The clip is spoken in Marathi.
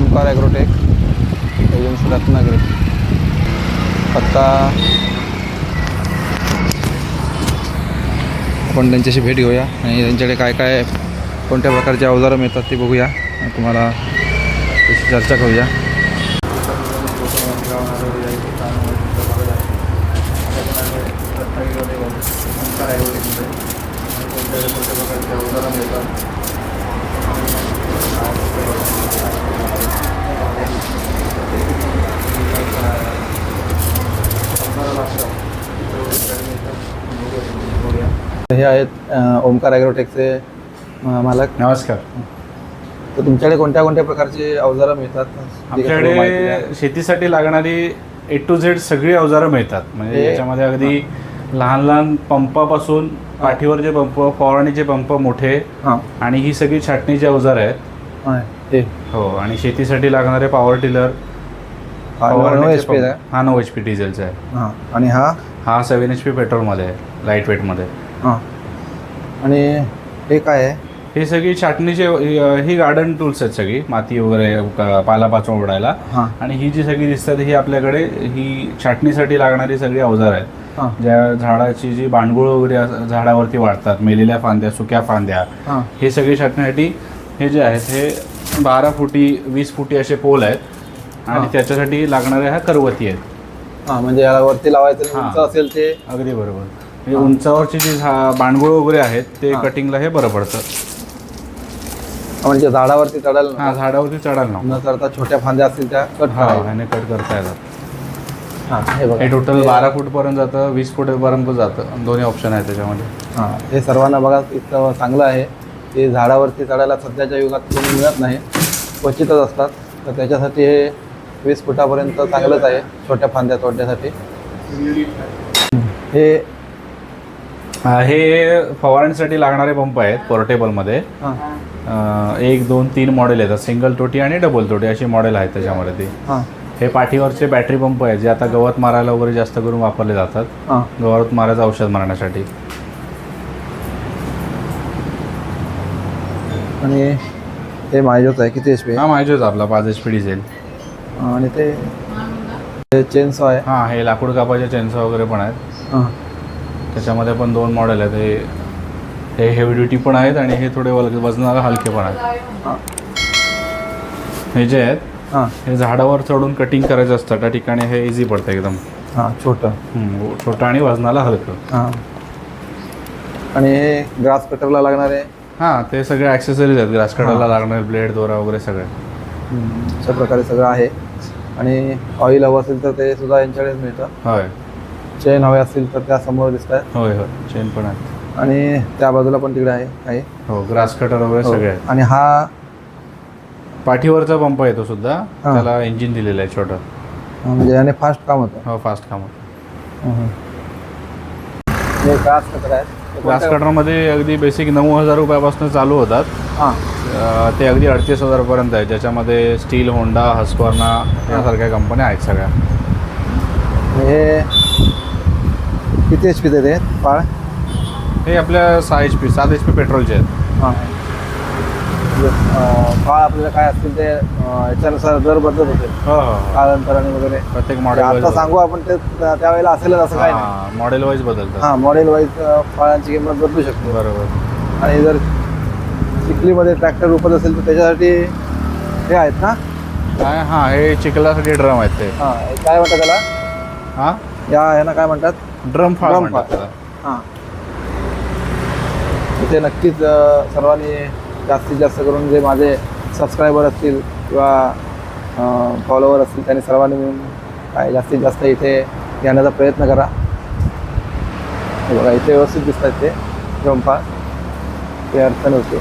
Omkar agrotech agency Ratnagiri. पत्ता आपण त्यांच्याशी भेट घेऊया आणि त्यांच्याकडे काय काय कोणत्या प्रकारचे अवजारं मिळतात ते बघूया आणि तुम्हाला त्याची चर्चा करूया. हे आहेत ओमकार ॲग्रोटेकचे मालक. नमस्कार. तर तुमच्याकडे कोणत्या कोणत्या प्रकारचे अवजारं मिळतात. आमच्याकडे शेतीसाठी लागणारी ए टू झेड सगळी अवजारं मिळतात. म्हणजे याच्यामध्ये अगदी लहान लहान पंपापासून पाठीवरचे पंप फवारणीचे पंप मोठे आणि ही सगळी छाटणीची अवजारं आहेत. हां हे आणि शेतीसाठी लागणारे पॉवर टिलर हा नऊ एच पी आहे. हा नऊ एच पी डिझेलचा आहे. हां आणि हा? हा सेवन एच पी पेट्रोलमध्ये आहे लाइट वेटमध्ये हां. आणि हे काय आहे? ही सगळी छाटणीची ही- गार्डन टूल्स आहेत सगळी माती वगैरे पालापाचोळा उडायला हां. आणि ही जी सगळी दिसतात ही आपल्याकडे ही छाटणीसाठी लागणारी सगळी अवजार आहेत. ज्या झाडाची जी बांडगुळ वगैरे झाडावरती वाढतात मेलेल्या फांद्या सुक्या फांद्या हां. हे सगळी छाटण्यासाठी हे जे आहेत हे बारा फुटी वीस फुटी असे पोल आहेत. आणि हां. त्याच्यासाठी लागणाऱ्या ह्या करवती आहेत. हां म्हणजे याला वरती लावायचं हां. उंच असेल ते. अगदी बरोबर. म्हणजे उंचावरची जी झा बांडगुळ वगैरे आहेत ते हां. कटिंगला हे बरं पडतं. म्हणजे झाडावरती चढायला हा. झाडावरती चढायला नको. न करता छोट्या फांद्या असतील त्या कट हा ह्याने कट करता येतात. हां हे बघा. हे टोटल बारा फूटपर्यंत जातं वीस फूटपर्यंत जातं. दोन्ही ऑप्शन आहेत त्याच्यामध्ये. हां हे सर्वांना बघा इतकं चांगलं आहे. ते झाडावरती चढायला सध्याच्या युगात कोणी मिळत नाही. क्वचितच असतात. तर त्याच्यासाठी हे वीस फुटापर्यंत चांगलंच आहे छोट्या फांद्या तोडण्यासाठी. हे हा, फवारणीसाठी लागणारे पंप आहेत पोर्टेबलमध्ये. हां. अं, एक दोन तीन मॉडेल येतात सिंगल तोटी आणि डबल तोटी अशी मॉडेल आहेत त्याच्यामध्ये ते. हां. हे पाठीवरचे बॅटरी पंप आहेत जे आता गवत मारायला वगैरे जास्त करून वापरले जातात. हां. गवत मारायचं औषध मारण्यासाठी. आणि हे माझ्याच आहे किती एच पी हा माहितीच आपला पाच एच पी डिझेल. आणि ते हे चेनसॉ आहे. हां हे लाकूड कापाचे चेन्सा वगैरे पण आहेत. हां. त्याच्यामध्ये पण दोन मॉडेल आहेत. हे हे हेवी ड्युटी पण आहेत आणि हे थोडे वल वजनाला हलके पण आहेत. हां. जे आहेत हां. हे झाडावर चढून कटिंग करायचं असतं. त्या ठिकाणी हे इझी पडतं एकदम. हां छोटं. छोटं आणि वजनाला हलकं. हां. आणि हे ग्रास कटरला लागणारे हां ते सगळे ॲक्सेसरीज आहेत. ग्रास कटरला लागणारे ब्लेड दोरा वगैरे सगळे. अशा प्रकारे सगळं आहे. आणि ऑइल हवं असेल तर ते सुद्धा यांच्याकडेच मिळतं. होय. चेन हवे असतील तर त्या समोर दिसत आहेत. होय होय. चेन पण आहेत. आणि त्या बाजूला पण तिकडे आहे काही. हो ग्रास कटर वगैरे हो. सगळे आहेत. आणि हा पाठीवरचा पंप येतो सुद्धा. हां. त्याला इंजिन दिलेलं आहे छोटं. म्हणजे याने फास्ट काम होतं. हो फास्ट काम होतं. हे ग्रास कटर आहेत. ते ग्रास कोणत्या- कटरमध्ये अगदी बेसिक नऊ हजार रुपयापासून चालू होतात. हां. ते अगदी अडतीस हजारपर्यंत आहे. ज्याच्यामध्ये स्टील होंडा हस्कॉर्ना यासारख्या कंपन्या आहेत सगळ्या. हे किती एच पी ते? पाळ? हे आपल्या सहा एच पी सात एच पी पेट्रोलचे आहेत. हां. काळ आपल्याला काय असतील ते याच्यानुसार दर बदलत होते. कालांतराने वगैरे. प्रत्येक आता मॉडेल सांगू आपण ते त्या- त्यावेळेला असेलच असं काय नाही. मॉडेल वाईज बदलतात. हां मॉडेल वाईज फळांची किंमत बदलू शकते. बरोबर. आणि जर चिखलीमध्ये ट्रॅक्टर रुपत असेल तर त्याच्यासाठी हे आहेत ना? काय? हां हे चिखलासाठी ड्रम आहेत ते. हां काय म्हणतात त्याला? हां? या ह्यांना काय म्हणतात? ड्रम Drum म्हणतात हां. ते नक्कीच सर्वांनी जास्तीत जास्त करून जे माझे सबस्क्रायबर असतील किंवा फॉलोवर असतील त्यांनी सर्वांनी मिळून काय जास्तीत जास्त इथे येण्याचा प्रयत्न करा. हे बघा इथे व्यवस्थित दिसत आहेत ते जंपा ते अडचण होते